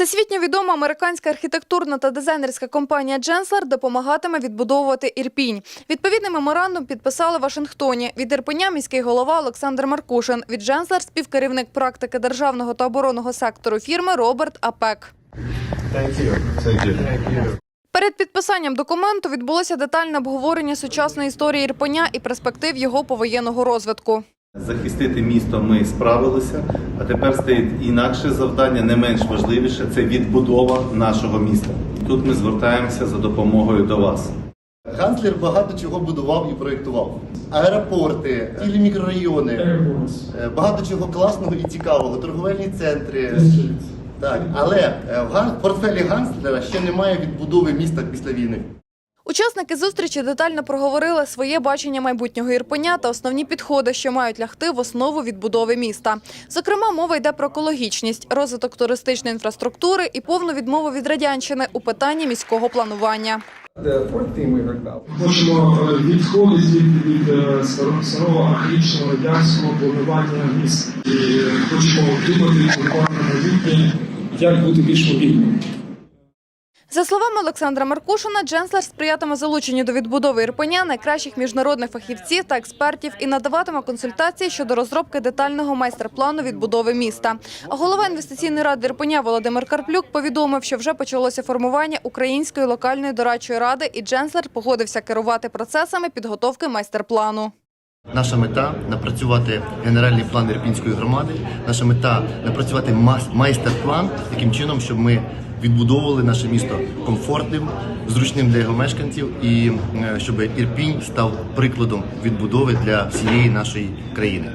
Всесвітньо відома американська архітектурна та дизайнерська компанія Дженслер допомагатиме відбудовувати Ірпінь. Відповідний меморандум підписали в Вашингтоні. Від Ірпеня міський голова Олександр Маркушин. Від Дженслер співкерівник практики державного та оборонного сектору фірми Роберт Апек. Перед підписанням документу відбулося детальне обговорення сучасної історії Ірпеня і перспектив його повоєнного розвитку. Захистити місто ми справилися, а тепер стоїть інакше завдання, не менш важливіше це відбудова нашого міста. Тут ми звертаємося за допомогою до вас. Ганслер багато чого будував і проєктував. Аеропорти, цілі мікрорайони, е, багато чого класного і цікавого, торговельні центри. Так, але е, в в портфелі Ганслера ще немає відбудови міста після війни. Учасники зустрічі детально проговорили своє бачення майбутнього Ірпеня та основні підходи, що мають лягти в основу відбудови міста. Зокрема, мова йде про екологічність, розвиток туристичної інфраструктури і повну відмову від радянщини у питанні міського планування. Хочемо е, відходити від, е, старо- старого архаїчного радянського планування міст і е, хочемо думати про план як бути більш мобільним. За словами Олександра Маркушина, Дженслер сприятиме залученню до відбудови Ірпеня найкращих міжнародних фахівців та експертів і надаватиме консультації щодо розробки детального майстер-плану відбудови міста. Голова інвестиційної ради Ірпеня Володимир Карплюк повідомив, що вже почалося формування української локальної дорадчої ради, і Дженслер погодився керувати процесами підготовки майстер-плану. Наша мета напрацювати генеральний план Ірпінської громади. Наша мета напрацювати майстер-план таким чином, щоб ми відбудовували наше місто комфортним, зручним для його мешканців, і е, щоб Ірпінь став прикладом відбудови для всієї нашої країни.